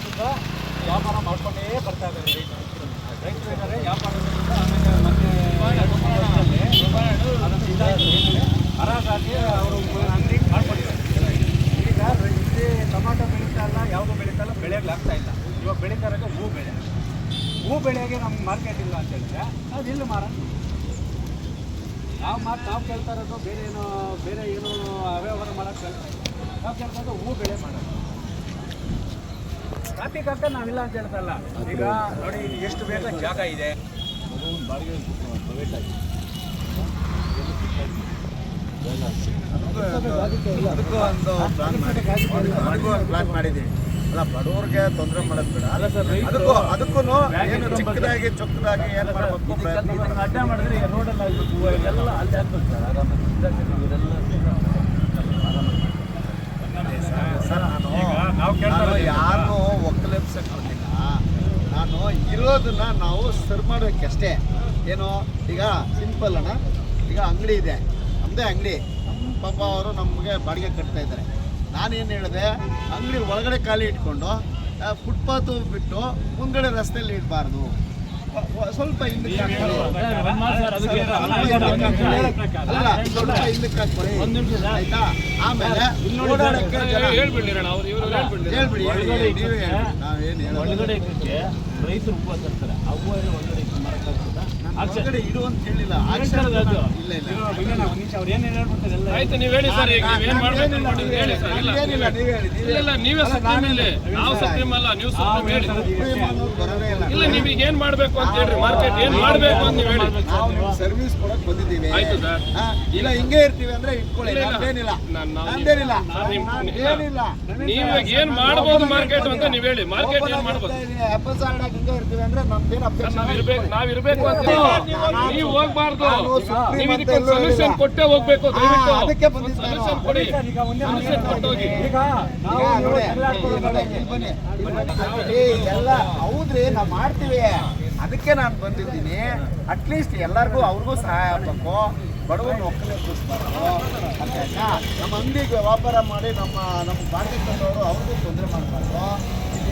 ವರ್ಷದಿಂದ ವ್ಯಾಪಾರ ಮಾಡ್ಕೊಂಡೇ ಬರ್ತಾ ಇದ್ದಾರೆ ರೈತರು ರೈತರು ಇದ್ದಾರೆ ವ್ಯಾಪಾರದಿಂದ ಆಮೇಲೆ ಮತ್ತೆ ಅದನ್ನು ಇದಾಗಿ ಹರಾಜಾಗಿ ಅವರು ಅಂಗಡಿ ಮಾಡ್ಕೊಂಡಿದ್ದಾರೆ. ಈಗ ಇಲ್ಲಿ ಟೊಮಾಟೊ ಬೆಳೀತಾ ಇಲ್ಲ, ಯಾವುದು ಬೆಳೀತಾ ಇಲ್ಲ ಬೆಳೆಗಳು ಆಗ್ತಾ ಇಲ್ಲ. ಇವಾಗ ಬೆಳೀತಾ ಇರೋದು ಹೂ ಬೆಳೆ. ಹೂ ಬೆಳೆಗೆ ನಮ್ಗೆ ಮಾರ್ಕೆಟ್ ಇಲ್ಲ ಅಂತ ಹೇಳಿದ್ರೆ ಅದು ಇಲ್ಲಿ ಮಾರ ನಾವು ಮಾತು ನಾವು ಕೇಳ್ತಾ ಇರೋದು ಬೇರೆ ಏನು ಬೇರೆ ಏನು ಅವ್ಯವಹಾರ ಮಾಡೋಕ್ಕೆ ಕೇಳ್ತಾ ಇಲ್ಲ ನಾವು ಕೇಳ್ತಾ ಹೂ ಬೆಳೆ ಮಾಡೋದು. ಟ್ರಾಫಿಕ್ ಅಂತ ನಾವಿಲ್ಲ ಅಂತ ಹೇಳ್ತಲ್ಲ. ಈಗ ನೋಡಿ ಎಷ್ಟು ಬೇಗ ಜಾಗ ಇದೆ. ಅದಕ್ಕೂ ಒಂದು ಪ್ಲಾನ್ ಮಾಡಿ ಅದಕ್ಕೂ ಒಂದು ಪ್ಲಾನ್ ಮಾಡಿದ್ದೀವಿ ಅಲ್ಲ ಬಡವ್ರಿಗೆ ತೊಂದರೆ ಮಾಡೋದು ಬೇಡ. ಅಲ್ಲ ಸರ್ ಅದಕ್ಕೂ ಅದಕ್ಕೂ ಏನು ಚಿಕ್ಕದಾಗಿ ಚೊಕ್ಕದಾಗಿ ಏನು ಮಾಡಬೇಕು? ಅಡ್ಡ ಮಾಡಿದ್ರೆ ಈ ರೋಡಲ್ಲಿ ಆಗ್ಬೇಕು ಎಲ್ಲ ಅಲ್ಲಿ ಆಗ್ಬೇಕು ಸರ್. ಆರಾಮಾಗಿ. ಇದೆಲ್ಲ ಸರ್ ನಾನು ಈಗ ನಾವು ಕೇಳ್ತಾ ನಾನು ಯಾರನ್ನೂ ಒಕ್ಕಲೆಬ್ಸಕ್ಕೆ ನಾನು ಇರೋದನ್ನ ನಾವು ಸರ್ ಮಾಡೋಕ್ಕಷ್ಟೇ ಏನು? ಈಗ ಸಿಂಪಲ್ ಅಣ್ಣ. ಈಗ ಅಂಗಡಿ ಇದೆ. ನಮ್ಮದೇ ಅಂಗಡಿ. ನಮ್ಮ ಪಾಪ ಅವರು ನಮಗೆ ಬಾಡಿಗೆ ಕಟ್ತಾ ಇದ್ದಾರೆ. ನಾನೇನು ಹೇಳಿದೆ? ಅಂಗಡಿ ಒಳಗಡೆ ಖಾಲಿ ಇಟ್ಕೊಂಡು ಫುಟ್ಪಾತ್ ಬಿಟ್ಟು ಮುಂದ್ಗಡೆ ರಸ್ತೆಯಲ್ಲಿ ಇಡಬಾರ್ದು. ಸ್ವಲ್ಪ ಹಿಂದಕ್ಕೆ ಹಿಂದಕ್ಕೆ ಹಾಕ್ಕೊಳ್ಳಿ ಆಯ್ತಾ? ಆಮೇಲೆ ಓಡಾಡಕ್ಕೆ ಹೇಳ್ಬಿಡಿ ಅವ್ರು ಇವರು ಹೇಳ್ಬಿಡಿ ನೀವೇ ಹೇಳಿ. ನಾವೇನು? ಒಳಗಡೆ ರೈತರು ಹೂವು ತರ್ತಾರೆ ಆ ಹೂವು ಒಳಗಡೆ ಆಯ್ತು ನೀವು ಹೇಳಿ ಸರ್ ಈಗ ನೀವೇನ್ ಮಾಡ್ಬೇಕು ಏನಿಲ್ಲ, ಹೇಳಿ ಸರ್ ಇಲ್ಲ. ಏನಿಲ್ಲ ನೀವೇ ಹೇಳಿ ನೀವೇ ಇಲ್ಲ ಇಲ್ಲ ಸುಪ್ರೀಂ ಇಲ್ಲಿ ನಾವು ಸುಪ್ರೀಂ ಅಲ್ಲ ನೀವು ಸುಪ್ರೀಂ ಹೇಳಿ. ಇಲ್ಲ. ಇಲ್ಲ ನೀವೀಗ ಏನ್ ಮಾಡ್ಬೇಕು ಅಂತ ಹೇಳ್ರಿ. ಮಾರ್ಕೆಟ್ ಏನ್ ಮಾಡ್ಬೇಕು ಅಂತ ನೀವು ಹೇಳಿ. ನಾವು ನಿಮ್ಗೆ ಸರ್ವಿಸ್ ಕೊಡಕ್ ಬಂದಿದ್ದೀವಿ. ಆಯ್ತು ಸರ್. ಇಲ್ಲ ಹಿಂಗೆ ಇರ್ತೀವಿ ಅಂದ್ರೆ ಇಟ್ಕೊಳ್ಳಿ. ನಮ್ದೇನಿಲ್ಲ ನಮ್ದೇನಿಲ್ಲ ನಾನ್ ನಿಮ್- ನೀವು ಈಗ ಏನ್ ಮಾಡ್ಬೋದು ಮಾರ್ಕೆಟ್ ಅಂತ ನೀವು ಹೇಳಿ. ಮಾರ್ಕೆಟ್ ಏನ್ ಮಾಡ್ಬೋದು? ಎಪಿಸೋಡ್ ಹಿಂಗೆ ಇರ್ತೀವಿ ಅಂದ್ರೆ ನಮ್ದೇನು ಸರ್, ನಾವ್ ಇರ್ಬೇಕು ನಾವ್ ಇರ್ಬೇಕು ಅಂತ ನೀವು ಹೋಗ್ಬಾರ್ದು. ನೀವು ಇದಕ್ಕೆ ಎಲ್ಲೂ ಸೊಲ್ಯೂಷನ್ ಕೊಟ್ಟೆ ಹೋಗ್ಬೇಕು. ದಯವಿಟ್ಟು ಅದಕ್ಕೆ. ಸೊಲ್ಯೂಷನ್ ಕೊಡಿ. ಸೊಲ್ಯೂಷನ್ ಕೊಟ್ಟೋಗಿ. ಈಗ ಇದೆಲ್ಲ ಹೌದ್ರಿ ನಾವು ಮಾಡ್ತೀವಿ. ಅದಕ್ಕೆ ನಾನು ಬಂದಿದ್ದೀನಿ. ಅಟ್ಲೀಸ್ಟ್ ಎಲ್ಲರಿಗೂ ಅವ್ರಿಗೂ ಸಹಾಯ ಆಗಬೇಕು. ಬಡವನ್ನು ಒಕ್ಕಲೆಬ್ಬಿಸ್ಬಾರ್ದು ಆಯ್ತಾ ನಮ್ಮ ಅಂಗಡಿಗೆ ವ್ಯಾಪಾರ ಮಾಡಿ ನಮ್ಮ ನಮ್ಮ ಬಾಡಿಗೆ ತಂದವರು ಅವ್ರಿಗೂ ತೊಂದರೆ ಮಾಡಬಾರ್ದು.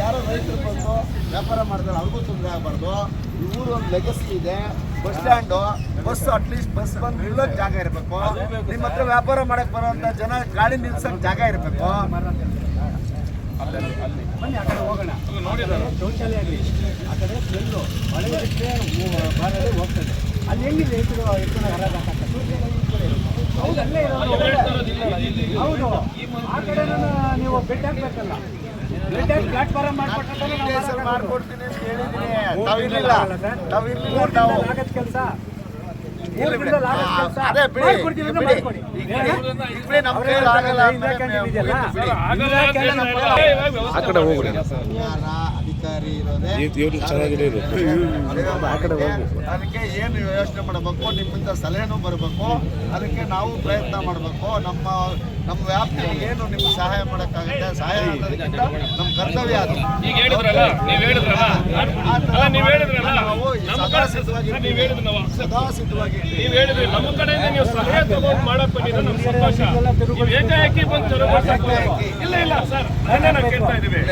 ಯಾರೋ ರೈತರು ಬಂದು ವ್ಯಾಪಾರ ಮಾಡ್ತಾರೆ, ಅವ್ರಿಗೂ ತೊಂದರೆ ಆಗಬಾರ್ದು. ಈ ಊರು ಒಂದು ಲೆಗಸಿ ಇದೆ. Bus stand bus at least bus ಬಂದು ನಿಲ್ಲೋಕೆ ಜಾಗ ಇರಬೇಕು. ನಿಮ್ಮ ಹತ್ರ ವ್ಯಾಪಾರ ಮಾಡಕ್ಕೆ ಬರೋಂಥ ಜನ ಗಾಡಿ ನಿಲ್ಸೋಕೆ ಜಾಗ ಇರಬೇಕು. ಆ ಕಡೆ ಹೋಗೋಣ. ಮಳೆ ಹೋಗ್ತದೆ ಅಲ್ಲಿ ಹೌದು ಹೌದು. ಆ ಕಡೆ ನೀವು ಬೆಟ್ಟ ಹಾಕ್ಬೇಕಲ್ಲ. ನಾವು ಮಾಡ್ಕೊಡ್ತೀನಿ ಅಂತ ಹೇಳಿದ್ದೀನಿ ತಾವಿರ್ಲಿಲ್ಲ ತಾವಿರ್ಲಿಲ್ಲ ತಾವು ಆಗತ್ ಕೆಲಸ ಇರ್ಲಿ ಬಿಡಿ. ಆ, ಅದೇ ಬಿಡಿ ಮಾಡ್ಕೊಡ್ತೀವಿ ಅಂದ್ರೆ ಬಿಡಿ. ಮಾಡ್ಕೊಡಿ. ಈಗ ಬಿಡಿ. ಈಗ ಬಿಡಿ, ನಮ್ಮ ಕೈಯಲ್ಲಿ ಆಗಲ್ಲ ಇಂದಿರಾ ಅಂದ್ಮೇಲೆ ಕ್ಯಾಂಟೀನ್ ಅಧಿಕಾರಿ ಇರೋದೇ. ಅದಕ್ಕೆ ಏನು ಯೋಚನೆ ಮಾಡಬೇಕು? ನಿಮ್ಮಿಂದ ಸಲಹೆನೂ ಬರಬೇಕು. ಅದಕ್ಕೆ ನಾವು ಪ್ರಯತ್ನ ಮಾಡಬೇಕು. ನಮ್ಮ ನಮ್ಮ ವ್ಯಾಪ್ತಿಗೆ ಏನು ನಿಮ್ಗೆ ಸಹಾಯ ಮಾಡೋಕ್ಕಾಗುತ್ತೆ? ಸಹಾಯ ಅನ್ನೋದಕ್ಕಿಂತ ನಮ್ಮ ಕರ್ತವ್ಯ ಅದು. ಈಗ ಹೇಳಿದ್ರಲ್ಲ ನೀವು ಹೇಳಿದ್ರಲ್ಲ. ಅಲ್ಲ ನೀವು ಹೇಳಿದ್ರಲ್ಲ. ನಾವು ಸದಾ ಸಿದ್ಧವಾಗಿ ನೀವ್ ಹೇಳಿದ್ರಿ ನಾವು ಸದಾ ಸಿದ್ಧವಾಗಿ ನೀವ್ ಹೇಳಿದ್ರಿ. ನಮ್ಮ ಕಡೆಯಿಂದ ನೀವು ಸಲಹೆ ತಗೊಂಡು ಮಾಡಕ್ ಬಂದಿದ್ರೆ ನಮ್ಗೆ ಸಂತೋಷ. ನೀವು ಏಕಾಏಕಿ ಬಂದು ಚಲೋ ಇಲ್ಲ ಇಲ್ಲ ಸರ್. ಅದನ್ನೇ ನಾವು ಕೇಳ್ತಾ ಇದ್ದೀವಿ.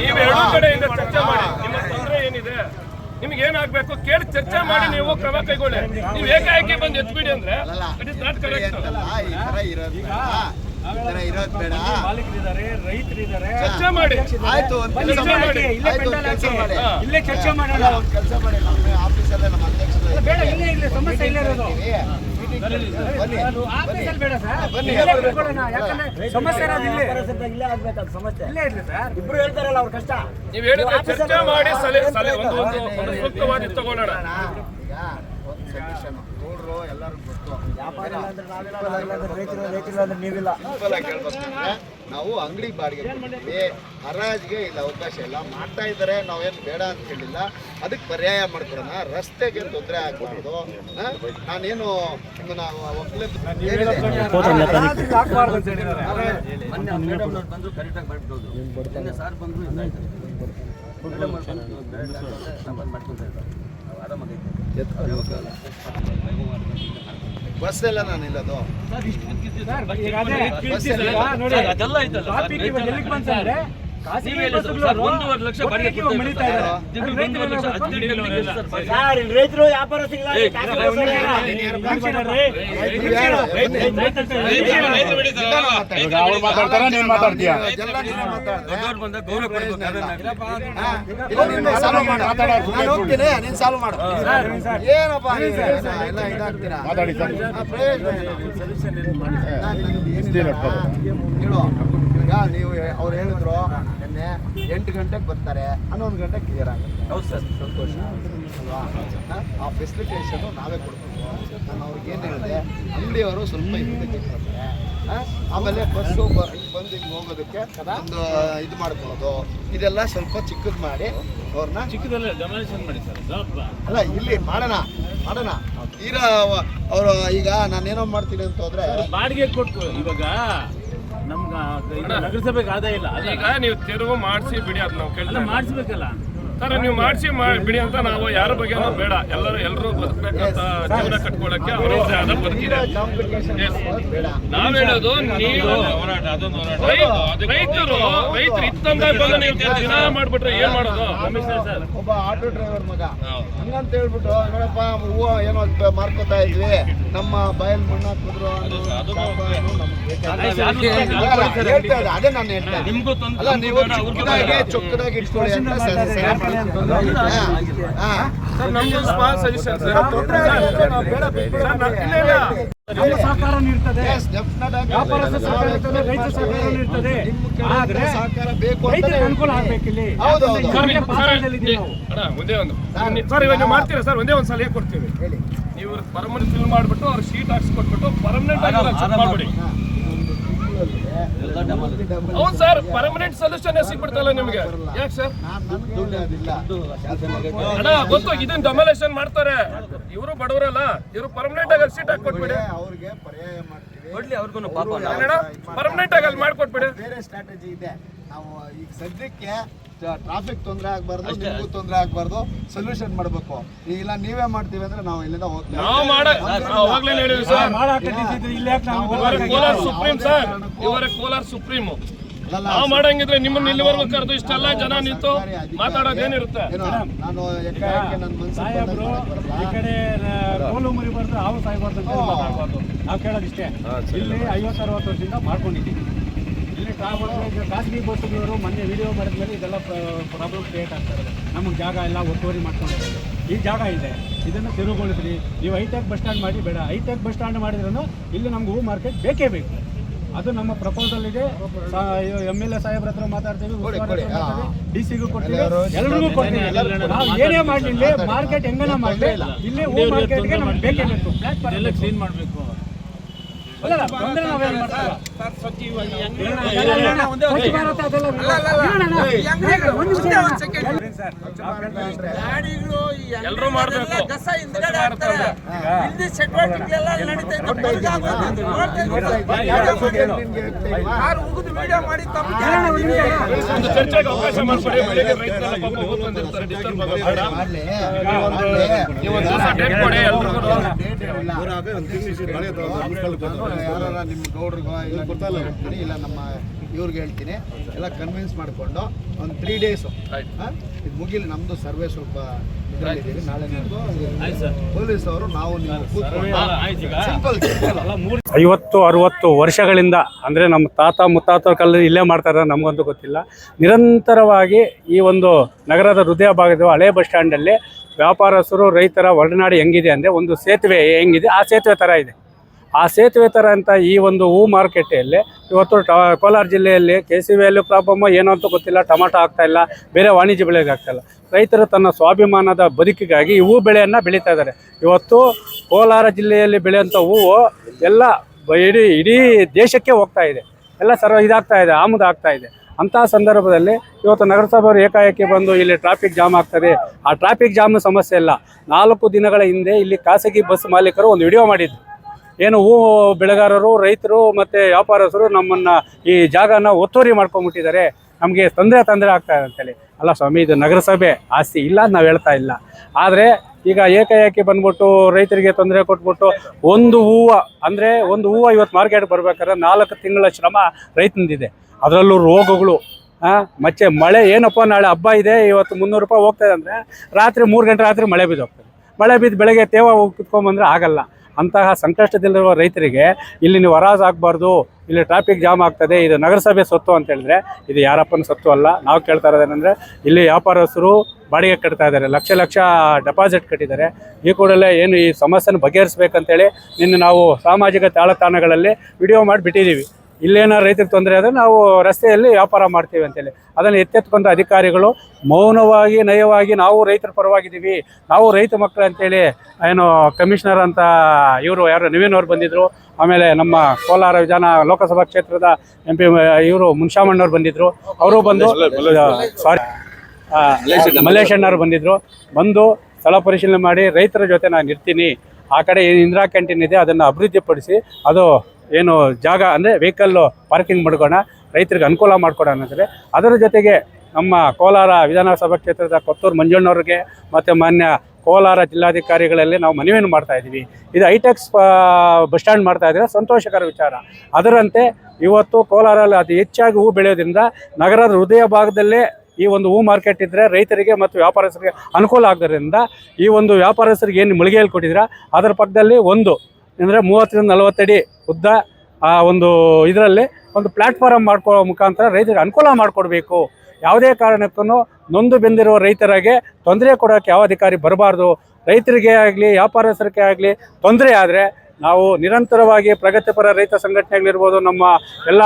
ನೀವು ಎರಡು ಕಡೆಯಿಂದ ಚರ್ಚೆ ಮಾಡಿ. ನಿಮ್ಮ ತೊಂದರೆ ಏನಿದೆ ನಿಮ್ಗೆ ಏನಾಗ್ಬೇಕು ಕೇಳಿ ಚರ್ಚೆ ಮಾಡಿ ನೀವು ಕ್ರಮ ಕೈಗೊಳ್ಳಿ. ನೀವು ಏಕಾಏಕಿ ಬಂದು ಎತ್ಬಿಡಿ ಅಂದ್ರೆ ಇಟ್ ಇಸ್ ನಾಟ್ ಕರೆಕ್ಟ್ ಚರ್ಚೆ ಮಾಡಿ. ಆಯ್ತು ಚರ್ಚೆ. ಇಲ್ಲೇ. ಮಾಡಿ. ಹಾ. ಇಲ್ಲೇ ಚರ್ಚೆ ಮಾಡೋಣ. ಇಲ್ಲ, ಕೆಲಸ ಮಾಡಿ. ನಮ್ಮ ಆಫೀಸಲ್ಲೇ ನಮ್ಮ ಅಧ್ಯಕ್ಷರು ಬೇಡ ಇಲ್ಲೇ ಇಲ್ಲೇ ಸಮಸ್ಯೆ ಇಲ್ಲೇ ಇರೋದು. ಬನ್ನಿ. ಅದು ಆಫೀಸಲ್ಲಿ ಬೇಡ ಸರ್ ಬನ್ನಿ. ಯಾಕಂದ್ರೆ ಸಮಸ್ಯೆ ಇರೋದು ಇಲ್ಲೇ. ಇಲ್ಲೇ ಸಮಸ್ಯೆ. ಇಲ್ಲೇ ಇರ್ಲಿ ಸರ್ ಇಬ್ರು ಹೇಳ್ತಾರಲ್ಲ ಅವ್ರ ಕಷ್ಟ. ನೀವು ಹೇಳಿದ್ರೆ ಚರ್ಚೆ ಮಾಡಿ ಸಲಹೆ ಸಲಹೆ ಒಂದು ಒಂದು ಒಂದು ತಗೊಳ್ಳೋಣ. ಈಗ ಒಂದು ಸಜೆಷನ್ ನೋಡ್ರು ಎಲ್ಲರೂ ಗೊತ್ತು. ವ್ಯಾಪಾರ ಅಂದ್ರೆ ನಾವಿಲ್ಲ ರೈತರು ರೈತರು ಅಂದ್ರೆ ನಾವು ಅಂಗಡಿ ಬಾಡಿಗೆ ಕೊಡ್ತೀವಿ. ಹರಾಜಿಗೆ ಇಲ್ಲ ಅವಕಾಶ ಇಲ್ಲ. ಮಾಡ್ತಾ ಇದ್ದಾರೆ ನಾವೇನು ಬೇಡ ಅಂತ ಹೇಳಿಲ್ಲ. ಅದಕ್ಕೆ ಪರ್ಯಾಯ ಮಾಡ್ಕೊಡೋಣ. ರಸ್ತೆಗೆ ತೊಂದರೆ ಆಗಬಾರ್ದು? ನಾನೇನು ನಿಮ್ಮನ್ನ ಒಕ್ಕಲೆ ಬಸ್ ಎಲ್ಲ ನಾನು ಇಲ್ಲದು ಅದೆಲ್ಲ ರೈತರು ವ್ಯಾಪಾರ ಮಾತಾಡಿ ಸರ್ ನೀವು ಅವ್ರು ಹೇಳಿದ್ರು ನಿನ್ನೆ ಎಂಟು ಗಂಟೆಗೆ ಬರ್ತಾರೆ ಹನ್ನೊಂದು ಗಂಟೆಗೆ ಕ್ಲಿಯರ್ ಆಗುತ್ತೆ. ಹೌದು ಸರ್. ಸಂತೋಷ. ಅಲ್ವಾ? ಆ ಫೆಸಿಲಿಟೇಷನು ನಾವೇ ಕೊಡ್ಬೇಕು. ನಾನು ಅವ್ರಿಗೆ ಏನು ಹೇಳಿದೆ ಅಂಗಡಿಯವರು ಸ್ವಲ್ಪ ಹಿಂದಕ್ಕೆ ಬರ್ತಾರೆ ಹಾ? ಆಮೇಲೆ ಬಸ್ಸು ಬಂದು ಹಿಂಗೆ ಹೋಗೋದಕ್ಕೆ ಒಂದು ಇದು ಮಾಡ್ಕೊಳ್ಳೋದು. ಇದೆಲ್ಲ ಸ್ವಲ್ಪ ಚಿಕ್ಕದು ಮಾಡಿ ಅವ್ರನ್ನ ಚಿಕ್ಕದಲ್ಲ ಡೆಮಾಲಿಷನ್ ಮಾಡಿ ಸರ್. ಅಲ್ಲ ಇಲ್ಲಿ ಮಾಡೋಣ ಮಾಡೋಣ. ತೀರಾ ಅವರು ಈಗ ನಾನೇನೋ ಮಾಡ್ತೀನಿ ಅಂತ ಹೋದ್ರೆ ಬಾಡಿಗೆ ಕೊಟ್ಟು ಇವಾಗ ನಗರಸಭೆಗೆ ಆದಾಯ ಇಲ್ಲ. ಈಗ ನೀವು ತೆರವು ಮಾಡಿಸಿ ಬಿಡಿ ಅದು ನಾವು ಕೇಳ್ತಾ ಮಾಡಿಸ್ಬೇಕಲ್ಲ. ಸರ್ ನೀವು ಮಾಡಿಸಿ ಬಿಡಿ ಅಂತ ನಾವು ಯಾರ ಬಗ್ಗೆ ಬೇಡ. ಎಲ್ಲರೂ ಎಲ್ಲರೂ ಬದುಕಬೇಕಂತ ಜೀವನ ಕಟ್ಕೊಳ್ಳಕ್ಕೆ ಅವರದೇ ಆದ ಬದುಕಿದೆ ನಾವ್ ಹೇಳೋದು ನೀವು ರೈತರು ರೈತರು ಬಂದು ನೀವು ದಿನ ಮಾಡ್ಬಿಟ್ರೆ ಏನ್ ಮಾಡೋದು ಒಬ್ಬ ಆಟೋ ಡ್ರೈವರ್ ಮಗ ಹಂಗಂತ ಹೇಳ್ಬಿಟ್ಟು ನೋಡಪ್ಪ ಹೂವು ಏನೋ ಮಾರ್ಕೋತಾ ಇದ್ವಿ ನಮ್ಮ ಬಯಲ್ ಮಣ್ಣ ಕುದ್ರು ಅದೇ ನಾನು ಹೇಳ್ತಾ. ನಿಮ್ಗೂ ಅಲ್ಲ ನೀವು ಚಿಕ್ಕದಾಗಿ ಚೊಕ್ಕದಾಗಿ ಇಟ್ಕೊಳ್ಳಿ ಅಂತ ನಮ್ಗೆ ಸಜೆಷನ್ ಸರ್ ಸಹಕಾರ ಇರ್ತದೆ ರೈತ ಆದ್ರೆ ಸಹಕಾರ ಬೇಕು ಅಂತ ರೈತರಿಗೆ ಅನುಕೂಲ ಆಗ್ಬೇಕಿಲ್ಲಿ ಹೌದು, ಹೌದು. ಸರ್, ಒಂದೇ ಒಂದು. ಸರ್ ಇವಾಗ ನೀವು ಮಾಡ್ತೀರಾ? ಸರ್ ಒಂದೇ ಒಂದು ಸಲಹೆ ಕೊಡ್ತೀವಿ ಹೇಳಿ. ನೀವು ಪರ್ಮನೆಂಟ್ ಫಿಲ್ ಮಾಡ್ಬಿಟ್ಟು ಅವ್ರ ಶೀಟ್ ಹಾಕ್ಸ್ಕೊಟ್ಬಿಟ್ಟು ಪರ್ಮನೆಂಟ್ ಆಗಿ ಚೆಕ್ ಮಾಡ್ಬಿಡಿ. ಹೌದು ಸರ್ ಪರ್ಮನೆಂಟ್ ಸೊಲ್ಯೂಷನ್ ಸಿಗ್ಬಿಡ್ತಲ್ಲ ನಿಮಗೆ. ಯಾಕೆ ಸರ್? ಅಣ್ಣ ಗೊತ್ತು ಇದನ್ನ ಡೊಮಿನೇಷನ್ ಮಾಡ್ತಾರೆ. ಇವರು ಬಡವರಲ್ಲ ಇವರು ಪರ್ಮನೆಂಟ್ ಆಗಿ ಸೀಟ್ ಹಾಕೊಟ್ಬಿಡಿ ಅವ್ರಿಗೆ ಪರ್ಯಾಯ ಮಾಡ್ತೀವಿ ಕೊಡ್ಲಿ ಅವ್ರಿಗೂ ಪಾಪ ಪರ್ಮನೆಂಟ್ ಆಗಿ ಅಲ್ಲಿ ಮಾಡ್ಕೊಟ್ಬಿಡಿ. ಬೇರೆ ಸ್ಟ್ರಾಟಜಿ ಇದೆ. ನಾವು ಈಗ ಸದ್ಯಕ್ಕೆ ಟ್ರಾಫಿಕ್ ತೊಂದರೆ ಆಗ್ಬಾರ್ದು ನಿಮಗೂ ತೊಂದರೆ ಆಗಬಾರ್ದು ಸೊಲ್ಯೂಷನ್ ಮಾಡಬೇಕು. ಇಲ್ಲ ನೀವೇ ಮಾಡ್ತೀವಿ ಅಂದ್ರೆ ನಾವು ಇಲ್ಲಿಂದ ಹೋಗ್ತೀವಿ ನಾವು ಮಾಡ ನಾವು ಹೇಳಿದ್ವಿ ಸರ್. ಮಾಡಾಕತ್ತಿದ್ದು ಇಲ್ಲಿ ಯಾಕೆ ನಾವು ಇವರ ಕೋಲಾರ್ ಸುಪ್ರೀಂ ಸರ್. ಇವರ ಕೋಲಾರ್ ಸುಪ್ರೀಂ ನಾವು ಮಾಡಂಗಿದ್ರೆ ನಿಮ್ಮನ್ನ ಇಲ್ಲಿವರೆಗೂ ಕರೆದು ಇಷ್ಟೆಲ್ಲ ಜನ ನಿಂತು ಮಾತಾಡೋದೇನಿರುತ್ತೆ? ಏನೋ ನಾನು ಈ ಕಡೆ ಕೋಲು ಮುರಿಬಾರ್ದು ಹಾವು ಸಾಯ್ಬಾರ್ದು ನಾವು ಕೇಳೋದಿಷ್ಟೇ. ಇಲ್ಲಿ ಐವತ್ತು ಅರವತ್ತು ವರ್ಷದಿಂದ ಮಾಡ್ಕೊಂಡಿದ್ದೀವಿ. ಇಲ್ಲಿ ಟ್ರಾವೆಲ್ ಖಾಸಗಿ ಬಸ್ಸುಗಳವರು ಮೊನ್ನೆ ವಿಡಿಯೋ ಮಾಡಿದ್ಮೇಲೆ ಇದೆಲ್ಲ ಪ್ರಾಬ್ಲಮ್ ಕ್ರಿಯೇಟ್ ಆಗ್ತಾ ಇದೆ. ನಮಗೆ ಜಾಗ ಎಲ್ಲ ಒತ್ತುವರಿ ಮಾಡ್ಕೊಂಡು ಈ ಜಾಗ ಇದೆ. ಇದನ್ನು ತಿರುಗೊಳಿಸ್ರಿ ನೀವು ಹೈಟೆಕ್ ಬಸ್ ಸ್ಟ್ಯಾಂಡ್ ಮಾಡಿ ಬೇಡ. ಹೈಟೆಕ್ ಬಸ್ ಸ್ಟ್ಯಾಂಡ್ ಮಾಡಿದ್ರೂ ಇಲ್ಲಿ ನಮ್ಗೆ ಹೂ ಮಾರ್ಕೆಟ್ ಬೇಕೇ ಬೇಕು. ಅದು ನಮ್ಮ ಪ್ರಪೋಸಲ್ ಇದೆ. ಎಂ ಎಲ್ ಎ ಸಾಹೇಬ್ರ ಹತ್ರ ಮಾತಾಡ್ತೀವಿ. ಡಿ ಸಿಗೂ ಕೊಡ್ತೀವಿ. ಎಲ್ರಿಗೂ ಕೊಡ್ತೀವಿ. ನಾವು ಏನೇ ಮಾಡಲಿ ಇಲ್ಲಿ ಮಾರ್ಕೆಟ್ ಹೆಂಗನ ಮಾಡಲಿ ಇಲ್ಲಿ ಹೂ ಮಾರ್ಕೆಟ್ಗೆ ನಮ್ಗೆ ಬೇಕೇ ಬೇಕು. ಎಲ್ಲ ಕ್ಲೀನ್ ಮಾಡಬೇಕು. ಅಲ್ಲ ಇಲ್ಲ. ಒಂದು. ಎಲ್ಲರೂ ಮಾಡ್ಬೇಕು. ಒಂದು ಚರ್ಚೆಗೆ ಅವಕಾಶ ಮಾಡ್ಕೊಡಿ. ಬೆಳಿಗ್ಗೆ ರೈತರೆಲ್ಲ ಪಾಪ ಊರ್ ಬಂದಿರ್ತಾರೆ ಡಿಸ್ಟರ್ಬ್ ಆಗಬೇಡ ಮಾಡ್ಲಿ. ಇವತ್ತು ದಿವಸ ಡೇಟ್ ಕೊಡಿ ಎಲ್ರಿಗೂ ಯಾರ ನಿಮ್ಮ ಗೌಡ್ರಿಗೋ ಇಲ್ಲ ಗೊತ್ತಲ್ಲ ಇಲ್ಲ ನಮ್ಮ ಇವ್ರಿಗೆ ಹೇಳ್ತೀನಿ. ಎಲ್ಲ ಕನ್ವಿನ್ಸ್ ಮಾಡಿಕೊಂಡು ಒಂದು ತ್ರೀ ಡೇಸು ಇದು ಮುಗಿಲಿ ನಮ್ಮದು ಸರ್ವೆ ಸ್ವಲ್ಪ ಇದರಲ್ಲಿದ್ದೀವಿ ನಾಳೆ ಪೊಲೀಸ್ ಅವರು ನಾವು ನೀವು ಸಿಂಪಲ್ ಸಿಂಪಲ್ ಐವತ್ತು ಅರುವತ್ತು ವರ್ಷಗಳಿಂದ ಅಂದರೆ ನಮ್ಮ ತಾತ ಮುತ್ತಾತರ ಕಾಲದಲ್ಲಿ ಇಲ್ಲೇ ಮಾಡ್ತಾರೆ ನಮಗಂತೂ ಗೊತ್ತಿಲ್ಲ. ನಿರಂತರವಾಗಿ ಈ ಒಂದು ನಗರದ ಹೃದಯ ಭಾಗದ ಹಳೆ ಬಸ್ ಸ್ಟ್ಯಾಂಡಲ್ಲಿ ವ್ಯಾಪಾರಸ್ಥರು ರೈತರ ಒಡನಾಡಿ ಹೆಂಗಿದೆ ಅಂದರೆ ಒಂದು ಸೇತುವೆ ಹೆಂಗಿದೆ ಆ ಸೇತುವೆ ಥರ ಇದೆ. ಆ ಸೇತುವೆ ಥರ ಅಂತ ಈ ಒಂದು ಹೂ ಮಾರುಕಟ್ಟೆಯಲ್ಲಿ ಇವತ್ತು ಟ ಕೋಲಾರ ಜಿಲ್ಲೆಯಲ್ಲಿ ಕೆ ಸಿ ವ್ಯಾಲ್ಯೂ ಪ್ರಾಬ್ಲಮ್, ಏನೋ ಅಂತ ಗೊತ್ತಿಲ್ಲ, ಟೊಮಾಟೊ ಆಗ್ತಾಯಿಲ್ಲ ಬೇರೆ ವಾಣಿಜ್ಯ ಬೆಳೆಗೆ ಆಗ್ತಾಯಿಲ್ಲ ರೈತರು ತನ್ನ ಸ್ವಾಭಿಮಾನದ ಬದುಕಿಗಾಗಿ ಈ ಹೂ ಬೆಳೆಯನ್ನು ಬೆಳೀತಾ ಇದ್ದಾರೆ. ಇವತ್ತು ಕೋಲಾರ ಜಿಲ್ಲೆಯಲ್ಲಿ ಬೆಳೆಯುವಂಥ ಹೂವು ಎಲ್ಲ ಇಡೀ ಇಡೀ ದೇಶಕ್ಕೆ ಹೋಗ್ತಾ ಇದೆ. ಎಲ್ಲ ಸರ್ವ ಇದಾಗ್ತಾ ಇದೆ, ಆಮದು ಆಗ್ತಾ ಇದೆ. ಅಂತಹ ಸಂದರ್ಭದಲ್ಲಿ ಇವತ್ತು ನಗರಸಭೆಯವರು ಏಕಾಏಕಿ ಬಂದು ಇಲ್ಲಿ ಟ್ರಾಫಿಕ್ ಜಾಮ್ ಆಗ್ತದೆ. ಆ ಟ್ರಾಫಿಕ್ ಜಾಮ್ ಸಮಸ್ಯೆ ಇಲ್ಲ. ನಾಲ್ಕು ದಿನಗಳ ಹಿಂದೆ ಇಲ್ಲಿ ಖಾಸಗಿ ಬಸ್ ಮಾಲೀಕರು ಒಂದು ವಿಡಿಯೋ ಮಾಡಿದ್ರು. ಏನು ಹೂ ಬೆಳೆಗಾರರು, ರೈತರು ಮತ್ತು ವ್ಯಾಪಾರಸ್ಥರು ನಮ್ಮನ್ನು ಈ ಜಾಗನ ಒತ್ತುವರಿ ಮಾಡ್ಕೊಂಬಿಟ್ಟಿದ್ದಾರೆ. ನಮಗೆ ತೊಂದರೆ ತೊಂದರೆ ಆಗ್ತಾ ಇದೆ ಅಂತೇಳಿ. ಅಲ್ಲ ಸ್ವಾಮಿ, ಇದು ನಗರಸಭೆ ಆಸ್ತಿ ಇಲ್ಲ ಅಂತ ನಾವು ಹೇಳ್ತಾ ಇಲ್ಲ. ಆದರೆ ಈಗ ಏಕಾಏಕಿ ಬಂದ್ಬಿಟ್ಟು ರೈತರಿಗೆ ತೊಂದರೆ ಕೊಟ್ಬಿಟ್ಟು ಒಂದು ಹೂವು, ಅಂದರೆ ಒಂದು ಹೂವು ಇವತ್ತು ಮಾರ್ಕೆಟ್ ಬರ್ಬೇಕಾದ್ರೆ ನಾಲ್ಕು ತಿಂಗಳ ಶ್ರಮ ರೈತನದಿದೆ. ಅದರಲ್ಲೂ ರೋಗಗಳು ಹಾಂ ಮತ್ತೆ ಮಳೆ ಏನಪ್ಪ ನಾಳೆ ಹಬ್ಬ ಇದೆ, ಇವತ್ತು ಮುನ್ನೂರು ರೂಪಾಯಿ ಹೋಗ್ತದೆ ಅಂದರೆ ರಾತ್ರಿ ಮೂರು ಗಂಟೆ ರಾತ್ರಿ ಮಳೆ ಬಿದ್ದೋಗ್ತದೆ. ಮಳೆ ಬಿದ್ದು ಬೆಳಗ್ಗೆ ತೇವ ಹೋಗಿ ಕುತ್ಕೊಂಬಂದ್ರೆ ಆಗಲ್ಲ. ಅಂತಹ ಸಂಕಷ್ಟದಲ್ಲಿರುವ ರೈತರಿಗೆ ಇಲ್ಲಿ ನೀವು ಹರಾಜು ಆಗಬಾರ್ದು, ಇಲ್ಲಿ ಟ್ರಾಫಿಕ್ ಜಾಮ್ ಆಗ್ತದೆ, ಇದು ನಗರಸಭೆ ಸೊತ್ತು ಅಂತ ಹೇಳಿದ್ರೆ ಇದು ಯಾರಪ್ಪನ ಸೊತ್ತು ಅಲ್ಲ. ನಾವು ಕೇಳ್ತಾ ಇರೋದೇನೆಂದರೆ ಇಲ್ಲಿ ವ್ಯಾಪಾರಸ್ಥರು ಬಾಡಿಗೆ ಕಟ್ತಾ ಇದ್ದಾರೆ, ಲಕ್ಷ ಲಕ್ಷ ಡೆಪಾಸಿಟ್ ಕಟ್ಟಿದ್ದಾರೆ. ಈ ಕೂಡಲೇ ಏನು ಈ ಸಮಸ್ಯೆನ ಬಗೆಹರಿಸ್ಬೇಕಂತೇಳಿ ನಿನ್ನೆ ನಾವು ಸಾಮಾಜಿಕ ಜಾಲತಾಣಗಳಲ್ಲಿ ವಿಡಿಯೋ ಮಾಡಿ ಬಿಟ್ಟಿದ್ದೀವಿ. ಇಲ್ಲೇನೋ ರೈತರಿಗೆ ತೊಂದರೆ ಆದರೆ ನಾವು ರಸ್ತೆಯಲ್ಲಿ ವ್ಯಾಪಾರ ಮಾಡ್ತೀವಿ ಅಂತೇಳಿ. ಅದನ್ನು ಎತ್ತೆತ್ಕೊಂಡ ಅಧಿಕಾರಿಗಳು ಮೌನವಾಗಿ, ನಯವಾಗಿ ನಾವು ರೈತರ ಪರವಾಗಿದ್ದೀವಿ, ನಾವು ರೈತ ಮಕ್ಕಳು ಅಂತೇಳಿ ಏನು ಕಮಿಷನರ್ ಅಂತ ಇವರು ಯಾರು ನವೀನ್ ಅವ್ರು ಬಂದಿದ್ದರು ಆಮೇಲೆ ನಮ್ಮ ಕೋಲಾರ ವಿಧಾನ ಲೋಕಸಭಾ ಕ್ಷೇತ್ರದ ಎಂ ಪಿ ಇವರು ಮುನ್ಶಾಮಣ್ಣವ್ರು ಬಂದಿದ್ದರು ಅವರು ಬಂದು ಸಾರಿ ಮಲ್ಲೇಶಣ್ಣವ್ರು ಬಂದಿದ್ದರು ಬಂದು ಸ್ಥಳ ಪರಿಶೀಲನೆ ಮಾಡಿ ರೈತರ ಜೊತೆ ನಾನು ಇರ್ತೀನಿ, ಆ ಕಡೆ ಇಂದಿರಾ ಕ್ಯಾಂಟೀನ್ ಇದೆ, ಅದನ್ನು ಅಭಿವೃದ್ಧಿಪಡಿಸಿ ಅದು ಏನು ಜಾಗ ಅಂದರೆ ವೆಹಿಕಲ್ಲು ಪಾರ್ಕಿಂಗ್ ಮಾಡ್ಕೋಣ, ರೈತರಿಗೆ ಅನುಕೂಲ ಮಾಡ್ಕೊಡೋಣ ಅನ್ನೋದ್ರೆ ಅದರ ಜೊತೆಗೆ ನಮ್ಮ ಕೋಲಾರ ವಿಧಾನಸಭಾ ಕ್ಷೇತ್ರದ ಕೊತ್ತೂರು ಮಂಜಣ್ಣವ್ರಿಗೆ ಮತ್ತು ಮಾನ್ಯ ಕೋಲಾರ ಜಿಲ್ಲಾಧಿಕಾರಿಗಳಲ್ಲಿ ನಾವು ಮನವಿಯನ್ನು ಮಾಡ್ತಾ ಇದ್ದೀವಿ. ಇದು ಐಟೆಕ್ಸ್ ಬಸ್ ಸ್ಟ್ಯಾಂಡ್ ಮಾಡ್ತಾ ಇದ್ದರೆ ಸಂತೋಷಕರ ವಿಚಾರ. ಅದರಂತೆ ಇವತ್ತು ಕೋಲಾರಲ್ಲಿ ಅತಿ ಹೆಚ್ಚಾಗಿ ಹೂ ಬೆಳೆಯೋದ್ರಿಂದ ನಗರದ ಹೃದಯ ಭಾಗದಲ್ಲೇ ಈ ಒಂದು ಹೂ ಮಾರ್ಕೆಟ್ ಇದ್ದರೆ ರೈತರಿಗೆ ಮತ್ತು ವ್ಯಾಪಾರಸ್ಥರಿಗೆ ಅನುಕೂಲ ಆಗೋದ್ರಿಂದ ಈ ಒಂದು ವ್ಯಾಪಾರಸ್ಥರಿಗೆ ಏನು ಮಳಿಗೆಯಲ್ಲಿ ಕೊಟ್ಟಿದ್ದೀರಾ, ಅದರ ಪಕ್ಕದಲ್ಲಿ ಒಂದು ಅಂದರೆ ಮೂವತ್ತರಿಂದ ನಲವತ್ತಡಿ ಉದ್ದ ಆ ಒಂದು ಇದರಲ್ಲಿ ಒಂದು ಪ್ಲ್ಯಾಟ್ಫಾರಮ್ ಮಾಡ್ಕೊಳ್ಳೋ ಮುಖಾಂತರ ರೈತರಿಗೆ ಅನುಕೂಲ ಮಾಡಿಕೊಡ್ಬೇಕು. ಯಾವುದೇ ಕಾರಣಕ್ಕೂ ನೊಂದು ಬೆಂದಿರುವ ರೈತರಿಗೆ ತೊಂದರೆ ಕೊಡೋಕ್ಕೆ ಯಾವ ಅಧಿಕಾರಿ ಬರಬಾರ್ದು. ರೈತರಿಗೆ ಆಗಲಿ, ವ್ಯಾಪಾರಸ್ಥರಿಗೆ ಆಗಲಿ ತೊಂದರೆ ಆದರೆ ನಾವು ನಿರಂತರವಾಗಿ ಪ್ರಗತಿಪರ ರೈತ ಸಂಘಟನೆಗಳಿರ್ಬೋದು, ನಮ್ಮ ಎಲ್ಲ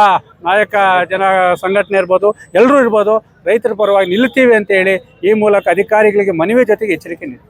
ನಾಯಕ ಜನ ಸಂಘಟನೆ ಇರ್ಬೋದು ಎಲ್ಲರೂ ಇರ್ಬೋದು, ರೈತರ ಪರವಾಗಿ ನಿಲ್ಲುತ್ತೀವಿ ಅಂತೇಳಿ ಈ ಮೂಲಕ ಅಧಿಕಾರಿಗಳಿಗೆ ಮನವಿ ಜೊತೆಗೆ ಎಚ್ಚರಿಕೆ ನೀಡಿ.